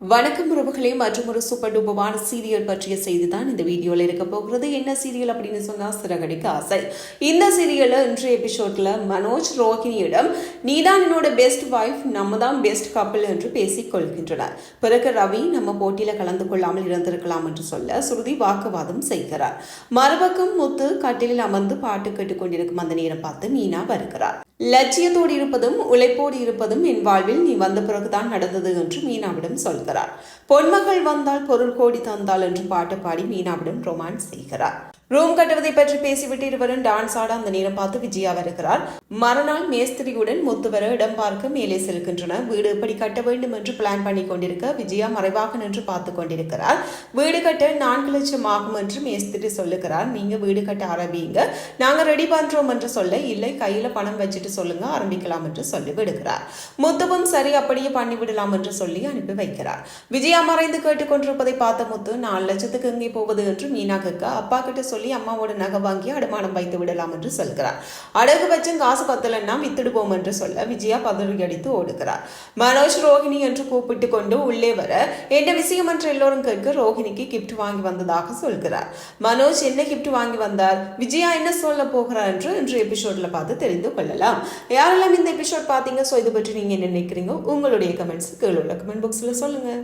வணக்கம் உறவுகளே மற்றும் ஒரு சூப்பர் டூபமான சீரியல் பற்றிய செய்தி தான் இந்த வீடியோவில் இருக்க போகிறது. என்ன சீரியல் அப்படின்னு சொன்னால் சிறகடிக்க ஆசை. இந்த சீரியலில் இன்றைய எபிசோட்ல மனோஜ் ரோஹினியிடம் நீ தான் என்னோட பெஸ்ட் வைஃப் நம்ம தான் பெஸ்ட் கப்பல் என்று பேசிக் கொள்கின்றனர். பிறகு ரவி நம்ம போட்டியில் கலந்து கொள்ளாமல் இருந்திருக்கலாம் என்று சொல்ல சுருதி வாக்குவாதம் செய்கிறார். மறுபக்கம் முத்து கட்டிலில் அமர்ந்து பாட்டு கேட்டுக்கொண்டிருக்கும் அந்த நேரம் பார்த்து மீனா வருகிறார் லட்சியத்தோடு இருப்பதும் உழைப்போடு இருப்பதும் என் வாழ்வில் நீ வந்த பிறகுதான் நடந்தது என்று மீனாவிடம் சொல்கிறார். பொன்மகள் வந்தால் பொருள் கோடி தந்தால் என்று பாட்டு பாடி மீனாவிடம் ரொமான்ஸ் செய்கிறார் ரூம் கட்டுவதை பற்றி பேசிவிட்டு இருவரும் டான்ஸ் ஆட அந்த நேரம் பார்த்து விஜயா வருகிறார். மறுநாள் மேஸ்திரியுடன் முத்து வர இடம் பார்க்க மேலே செல்கின்றனர். வீடு எப்படி கட்ட வேண்டும் என்று பிளான் பண்ணி கொண்டிருக்க விஜயா மறைவாக நின்று பார்த்து கொண்டிருக்கிறார். வீடு கட்ட நான்கு லட்சம் ஆகும் என்று மேஸ்திரி சொல்லுகிறார். நீங்க வீடு கட்ட ஆரம்பிங்க நாங்க ரெடி பண்றோம் என்று சொல்ல இல்லை கையில பணம் வச்சுட்டு சொல்லுங்க ஆரம்பிக்கலாம் என்று சொல்லி விடுகிறார். முத்துவும் சரி அப்படியே பண்ணி விடலாம் என்று சொல்லி அனுப்பி வைக்கிறார். விஜயா மறைந்து கேட்டுக்கொண்டிருப்பதை பார்த்த முத்து நாலு லட்சத்துக்கு எங்கே போவது என்று மீனா கேட்க அப்பா கிட்ட சொல்லி அம்மாவோட நகை வாங்கி அடமானம் வைத்து விடலாம் என்று சொல்கிறார். அடகு வச்சும் காசு பத்தலன்னா வித்துடுவோம் என்று சொல்ல விஜயா பதறி அடித்து ஓடுகிறார். மனோஜ் ரோஹிணி என்று கூப்பிட்டு கொண்டு உள்ளே வர என்ன விஷயம் என்று எல்லோரும் கேட்க ரோஹிணிக்கு கிஃப்ட் வாங்கி வந்ததாக சொல்கிறார். மனோஜ் என்ன கிஃப்ட் வாங்கி வந்தார்? விஜயா என்ன சொல்ல போகிறார் என்று இன்று எபிசோட்ல பார்த்து தெரிந்து கொள்ளலாம். யாரெல்லாம் இந்த எபிசோட் பார்த்தீங்க? ஸோ இது பற்றி நீங்க என்ன நினைக்கிறீங்க? உங்களுடைய கமெண்ட்ஸ் கீழே உள்ள கமெண்ட் பாக்ஸில் சொல்லுங்க.